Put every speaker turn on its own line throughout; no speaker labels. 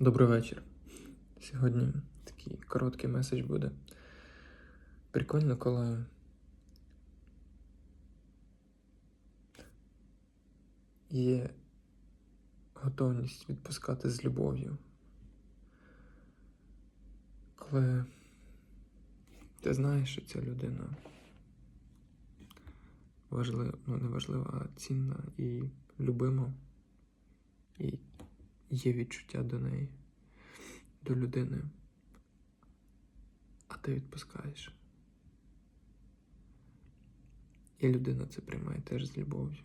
Добрий вечір. Сьогодні такий короткий меседж буде. Прикольно, коли є готовність відпускати з любов'ю. Коли ти знаєш, що ця людина важлива, ну не важлива, а цінна і любима, і є відчуття до неї, до людини, а ти відпускаєш. І людина це приймає теж з любов'ю.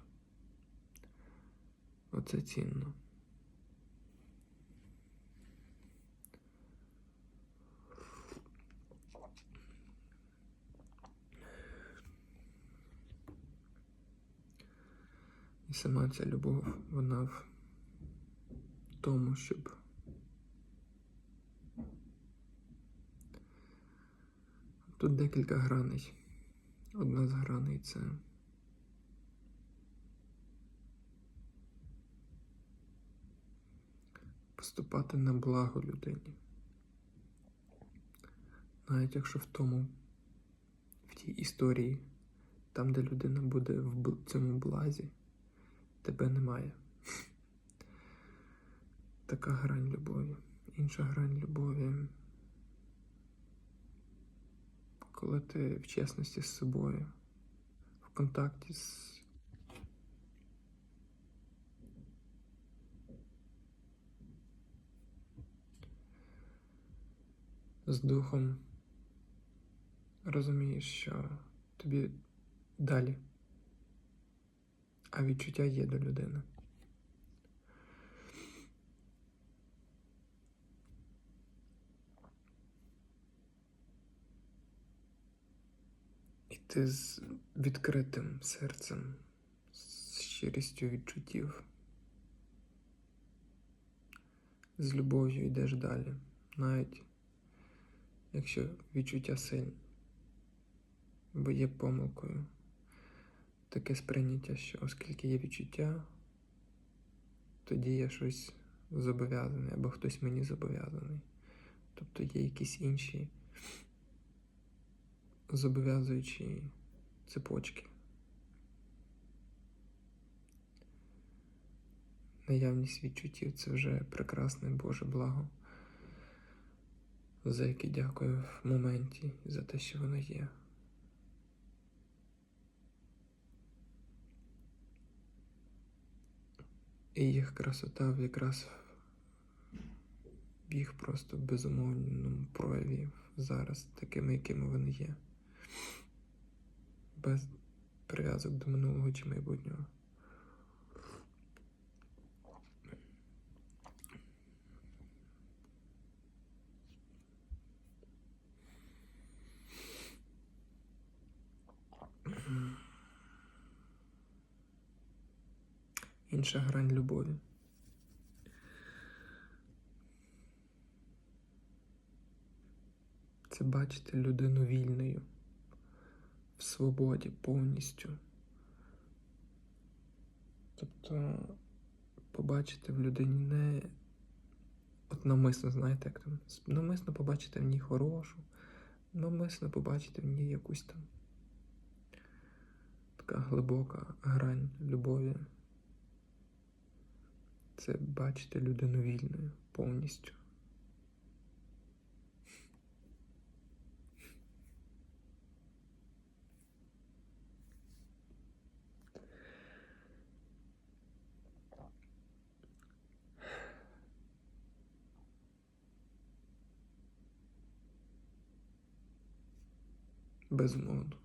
Оце цінно. І сама ця любов, вона в тому, щоб тут декілька граней. Одна з граней це поступати на благо людині. Навіть якщо в тому, в тій історії, там, де людина буде в цьому блазі, тебе немає. Така грань любові. Інша грань любові. Коли ти в чесності з собою, в контакті з. З духом розумієш, що тобі далі, а відчуття є до людини. І ти з відкритим серцем, з щирістю відчуттів, з любов'ю йдеш далі, навіть якщо відчуття сильні, бо є помилкою таке сприйняття, що оскільки є відчуття, тоді я щось зобов'язаний або хтось мені зобов'язаний. Тобто є якісь інші зобов'язуючі цепочки. Наявність відчуттів це вже прекрасне Боже благо, за яке дякую в моменті за те, що воно є. І їх красота якраз в їх просто безумовному прояві зараз, такими, якими вони є. Без прив'язок до минулого чи майбутнього. Інша грань любові. Це бачити людину вільною, свободі повністю. Тобто побачити в людині не от навмисно, знаєте, як там, навмисно побачити в ній хорошу, навмисно побачити в ній якусь там така глибока грань любові. Це бачити людину вільною повністю. Безумовно.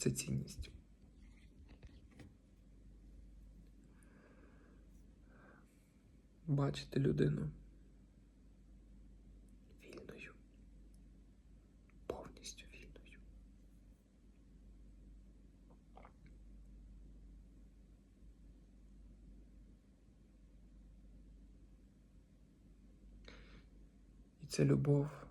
це цінність. Бачити людину вільною, повністю вільною. І це любов.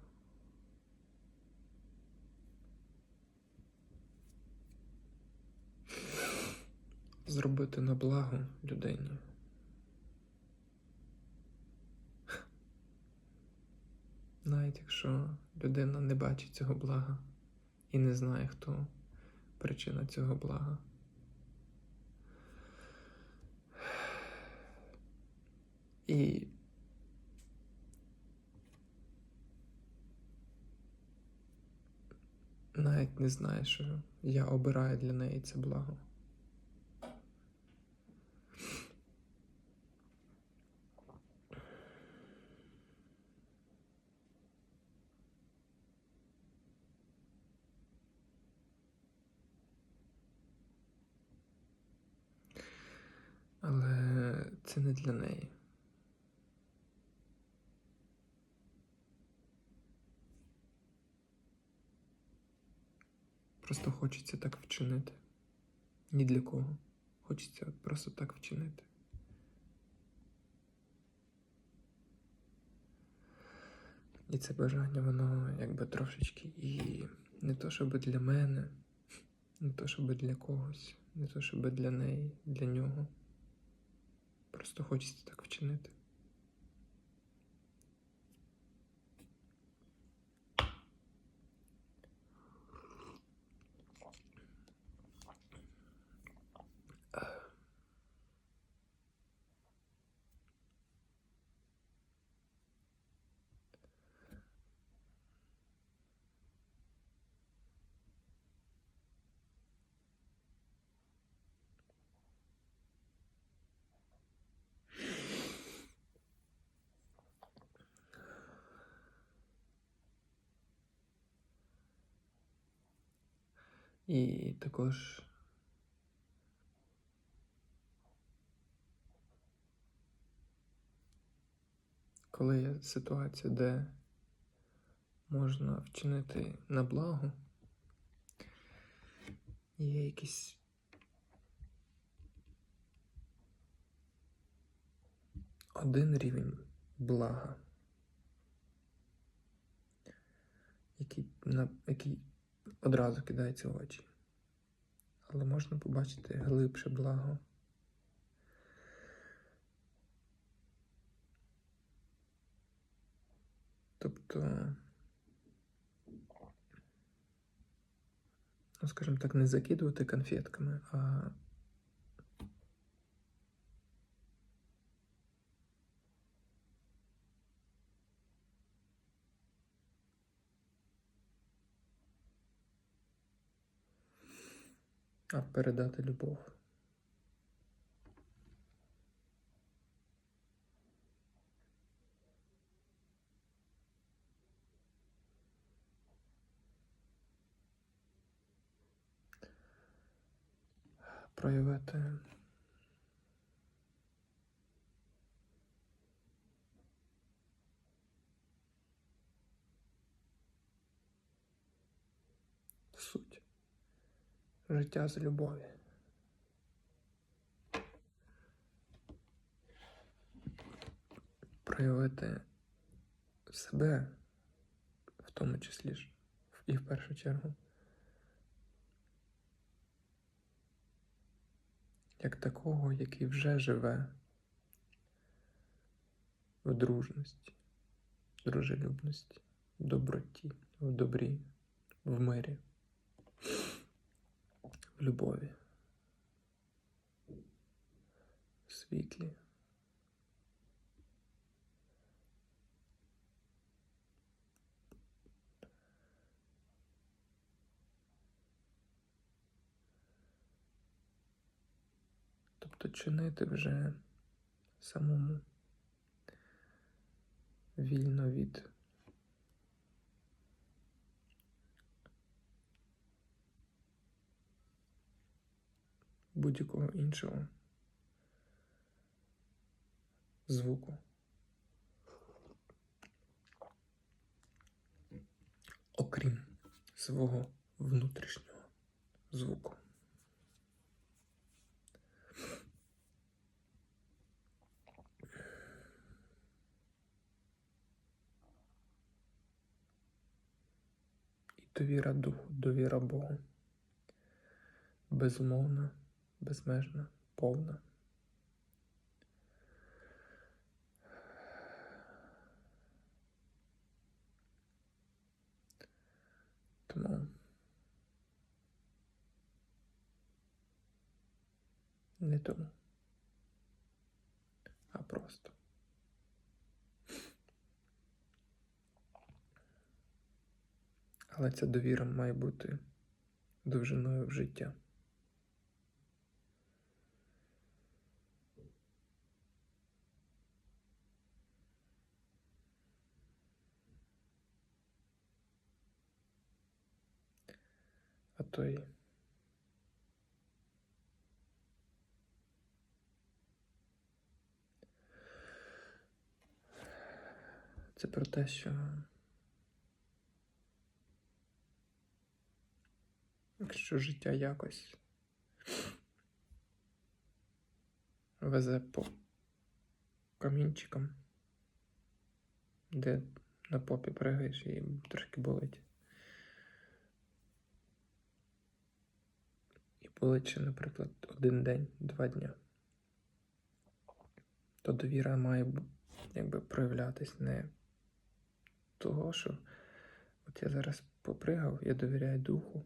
Зробити на благо людині. Навіть якщо людина не бачить цього блага і не знає, хто причина цього блага. І навіть не знає, що я обираю для неї це благо. Але це не для неї. Просто хочеться так вчинити. Ні для кого. Хочеться просто так вчинити. І це бажання, воно якби трошечки і не то, щоб для мене, не то, щоб для когось, не то, щоб для неї, для нього. Просто хочеться так вчинити. І також коли є ситуація, де можна вчинити на благо, є якийсь один рівень блага, який, на, який одразу кидається в очі. Але можна побачити глибше благо. Тобто, ну, скажімо так, не закидувати конфетками, а а передати любов. Проявити суть життя з любові. Проявити себе, в тому числі ж, і в першу чергу, як такого, який вже живе в дружності, дружелюбності, в доброті, в добрі, в мирі любові, світлі. Тобто чинити вже самому вільно від будь-якого іншого звуку. Окрім свого внутрішнього звуку. І довіра духу, довіра Богу, безумовна безмежна, повна. Тому не тому, а просто. Але ця довіра має бути довжиною в життя. А то й це про те, що якщо життя якось везе по камінчикам, де на попі пригаєш і трошки болить. І болить наприклад, один день, два дня. То довіра має якби проявлятись не того, що от я зараз попригав, я довіряю духу,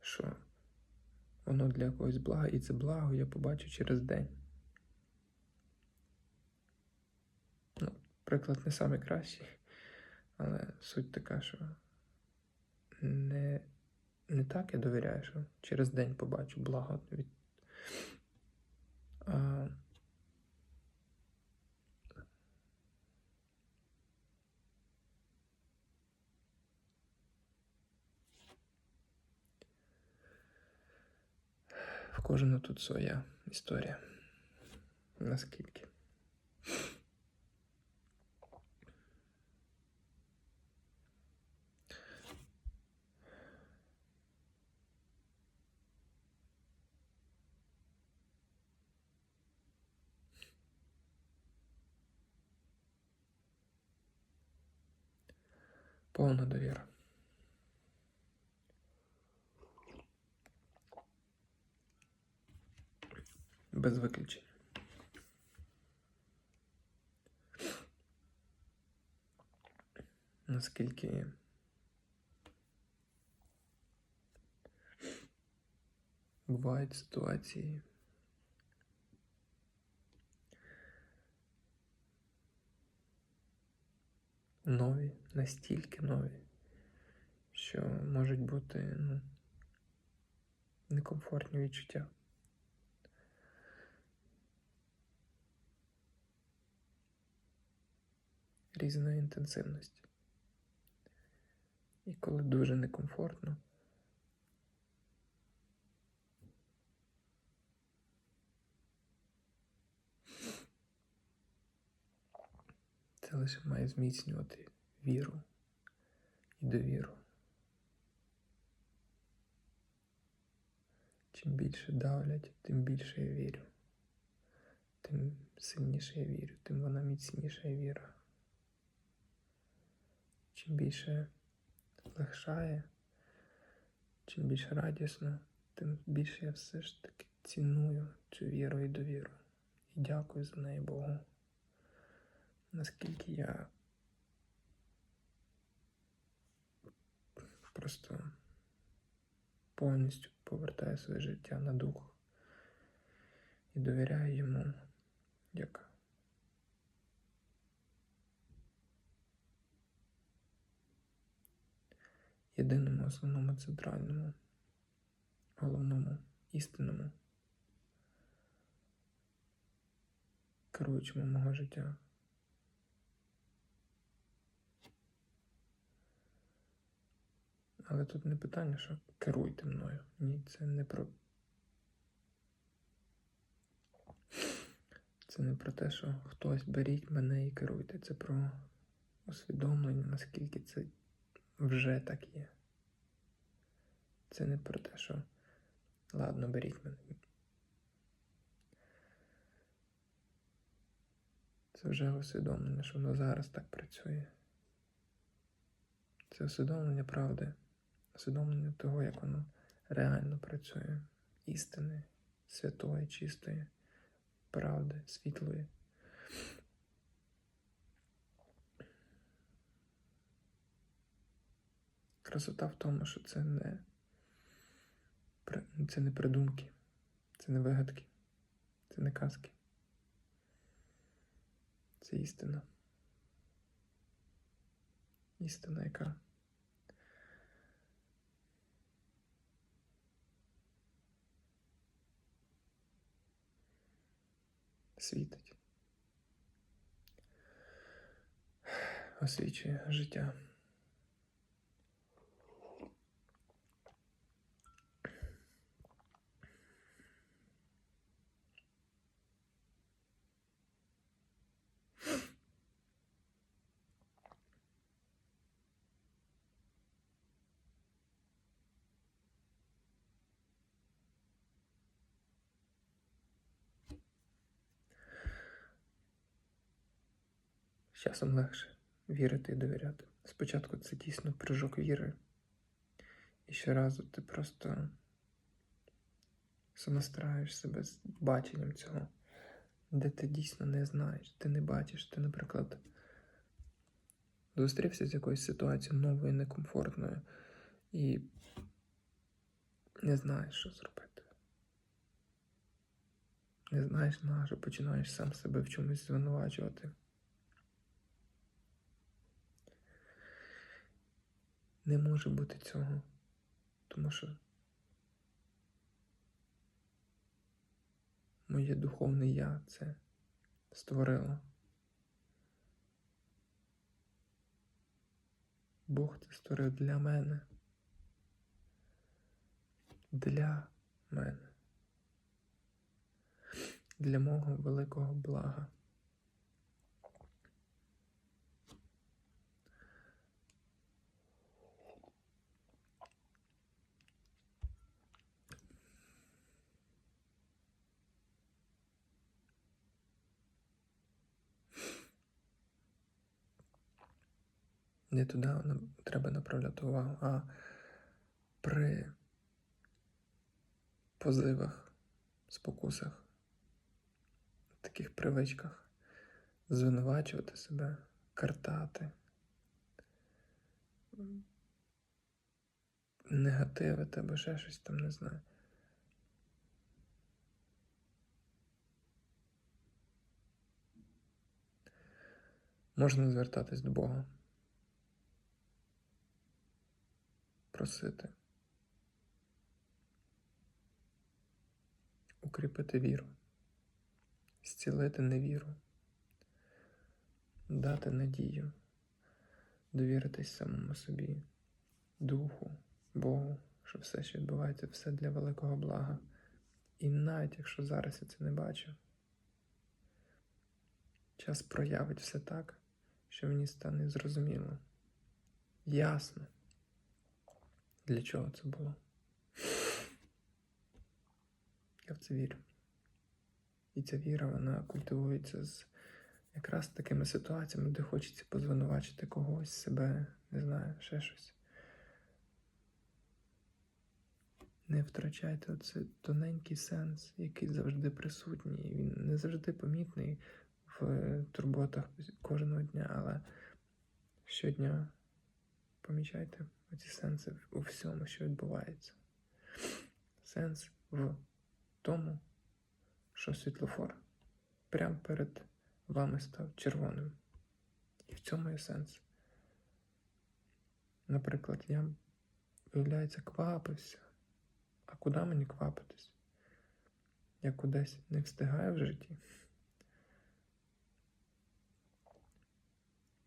що воно для когось блага, і це благо я побачу через день. Ну, приклад не найкращий, але суть така, що не, не так я довіряю, що через день побачу благо від. А, в кожного тут своя історія. Наскільки. Повна довіра. Без виключень. Наскільки бувають ситуації, нові, настільки нові, що можуть бути ну, некомфортні відчуття. Різної інтенсивності. І коли дуже некомфортно, це лише має зміцнювати віру і довіру. Чим більше давлять, тим більше я вірю. Тим сильніше я вірю, тим вона міцніша віра. Чим більше легшає, чим більше радісно, тим більше я все ж таки ціную цю віру і довіру. І дякую за неї Богу. Наскільки я просто повністю повертаю своє життя на дух і довіряю йому як єдиному, основному, центральному, головному, істинному, керуючому мого життя. Але тут не питання, що керуйте мною. Ні, це не про. Це не про те, що хтось беріть мене і керуйте. Це про усвідомлення, наскільки це вже так є. Це не про те, що ладно, беріть мене. Це вже усвідомлення, що воно зараз так працює. Це усвідомлення правди, усвідомлення того, як воно реально працює, істини, святої, чистої, правди, світлої. Красота в тому, що це не, це не придумки, це не вигадки, це не казки. Це істина. Істина, яка світить, освічує життя. Часом легше вірити і довіряти. Спочатку це дійсно прыжок віри. І щоразу ти просто самостраюєш себе з баченням цього, де ти дійсно не знаєш, ти не бачиш, ти, наприклад, зустрівся з якоюсь ситуацією новою, некомфортною і не знаєш, що зробити. Не знаєш, на що починаєш сам себе в чомусь звинувачувати. Не може бути цього, тому що моє духовне я це створило. Бог це створив для мене. Для мене. Для мого великого блага. Не туди треба направляти увагу, а при позивах, спокусах, таких привичках звинувачувати себе, картати, негативити або ще щось там не знаю. Можна звертатись до Бога. Просити. Укріпити віру, зцілити невіру, дати надію, довіритись самому собі, Духу, Богу, що все, що відбувається, все для великого блага. І навіть якщо зараз я це не бачу, час проявить все так, що мені стане зрозуміло, ясно, для чого це було. Я в це вірю. І ця віра, вона культивується з якраз такими ситуаціями, де хочеться позвинувачити когось, себе, не знаю, ще щось. Не втрачайте оцей тоненький сенс, який завжди присутній. Він не завжди помітний в турботах кожного дня, але щодня помічайте оці сенси у всьому, що відбувається. Сенс в тому, що світлофор прямо перед вами став червоним. І в цьому є сенс. Наприклад, я, виявляється, квапився. А куди мені квапитись? Я кудись не встигаю в житті.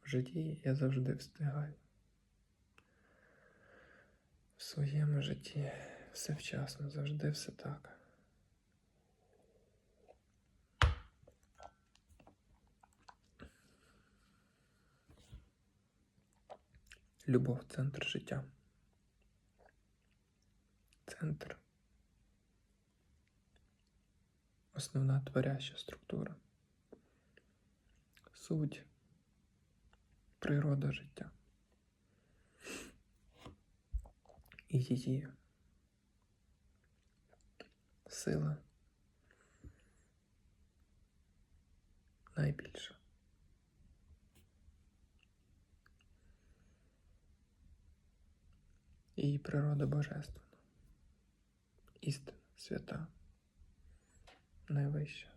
В житті я завжди встигаю. Своєму житті все вчасно, завжди все так. Любов центр життя. Центр. Основна творяща структура. Суть. Природа життя. І її сила найбільша. Її природа божественна, істина, свята, найвища,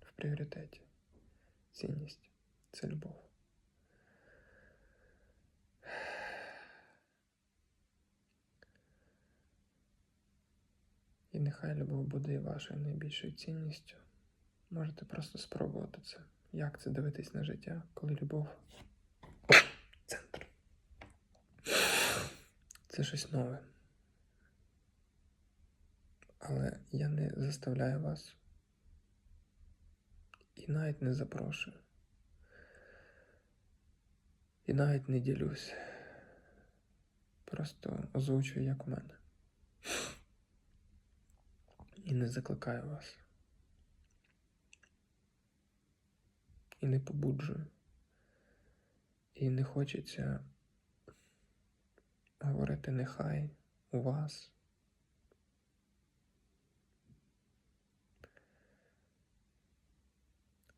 в пріоритеті, цінність це любов. І нехай любов буде і вашою найбільшою цінністю. Можете просто спробувати це. Як це дивитись на життя, коли любов центр. Це щось нове. Але я не заставляю вас і навіть не запрошую. І навіть не ділюсь. Просто озвучую, як у мене. І не закликаю вас. І не побуджую. І не хочеться говорити нехай у вас.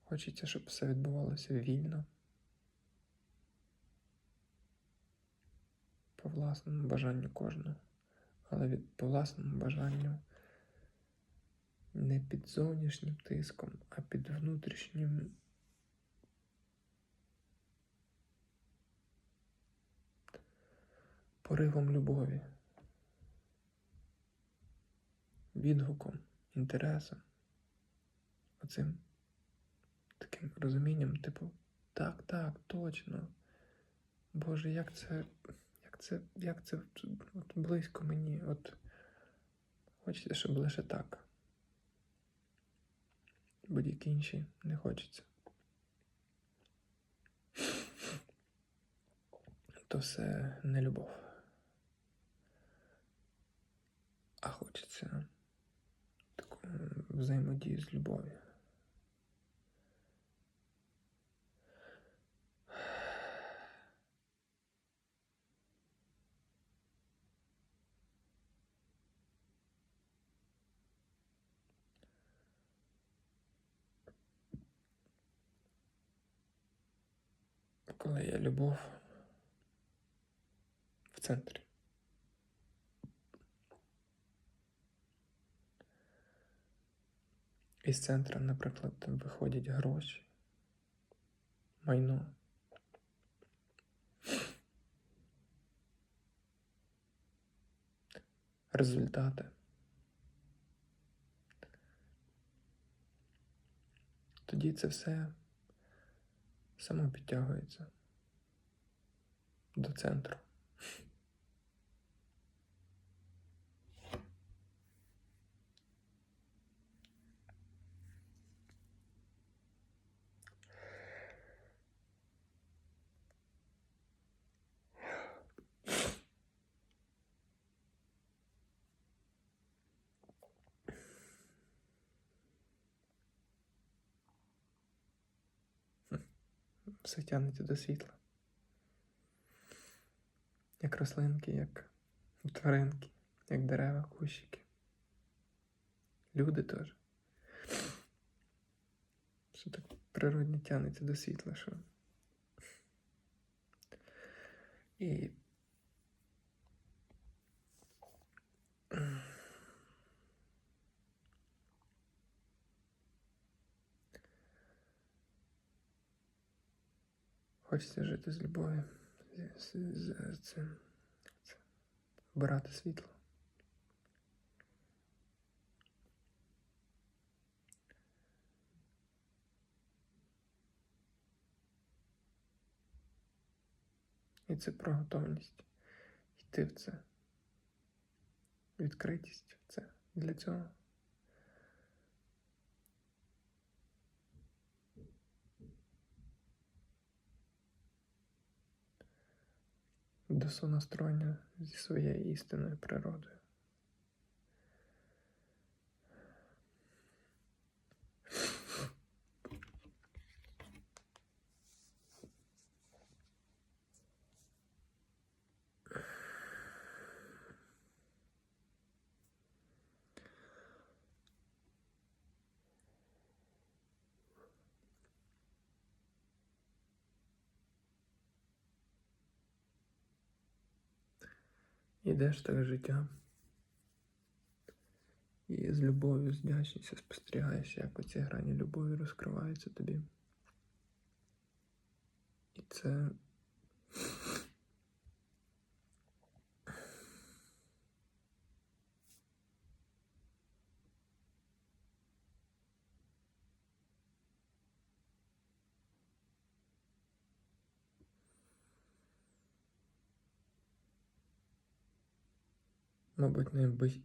Хочеться, щоб все відбувалося вільно. По власному бажанню кожного, але від по власному бажанню не під зовнішнім тиском, а під внутрішнім поривом любові, відгуком, інтересом, оцим таким розумінням, типу, так, так, точно. Боже, як це, як це, як це от близько мені, от хочеться, щоб лише так. Будь-які інші не хочеться. То все не любов. А хочеться таку взаємодію з любов'ю. Коли є любов в центрі. Із центра, наприклад, виходять гроші, майно. Результати. Тоді це все само підтягується до центру. Все тягнеться до світла. Як рослинки, як тваринки, як дерева, кущики. Люди теж. Що так природно тягнеться до світла, що. І. Хочеться жити з любов'ю, з, з, з цим, це, обирати світло. І це про готовність йти в це, відкритість в це для цього. До сонастроєння зі своєю істинною природою. Ідеш так життя. І з любов'ю, з вдячністю спостерігаєш, як оці грані любові розкриваються тобі. І це. Мабуть, найби...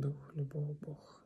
Дух, любого Бог.